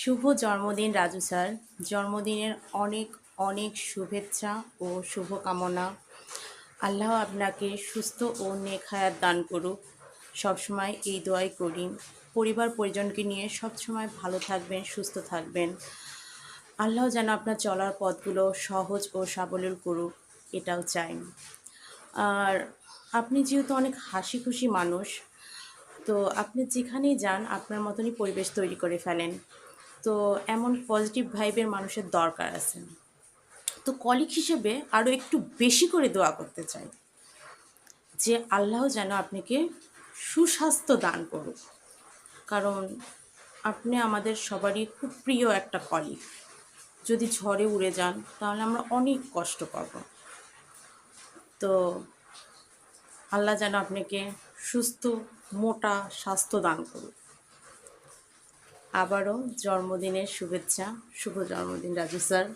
শুভ জন্মদিন, রাজু স্যার। জন্মদিনের অনেক অনেক শুভেচ্ছা ও শুভকামনা। আল্লাহ আপনাকে সুস্থ ও নেক হায়াত দান করুক। সবসময় এই দোয়াই করি। পরিবার, পরিজনকে নিয়ে সবসময় ভালো থাকবেন, সুস্থ থাকবেন। আল্লাহ যেন আপনার চলার পথগুলো সহজ ও সাবলীল করুক, এটাও চাই। আর আপনি যেহেতু অনেক হাসি খুশি মানুষ, তো আপনি যেখানেই যান, আপনার মতনই পরিবেশ তৈরি করে ফেলেন। তো এমন পজিটিভ ভাইবের মানুষের দরকার আছে। তো কলিগ হিসেবে আরও একটু বেশি করে দোয়া করতে চাই যে আল্লাহ যেন আপনাকে সুস্বাস্থ্য দান করুক। কারণ আপনি আমাদের সবারই খুব প্রিয় একটা কলিগ যদি ঝড়ে উড়ে যান, তাহলে আমরা অনেক কষ্ট পাব। তো আল্লাহ যেন আপনাকে সুস্থ, মোটা স্বাস্থ্য দান করুক। আবারও জন্মদিনের শুভেচ্ছা। শুভ জন্মদিন রাজু স্যার।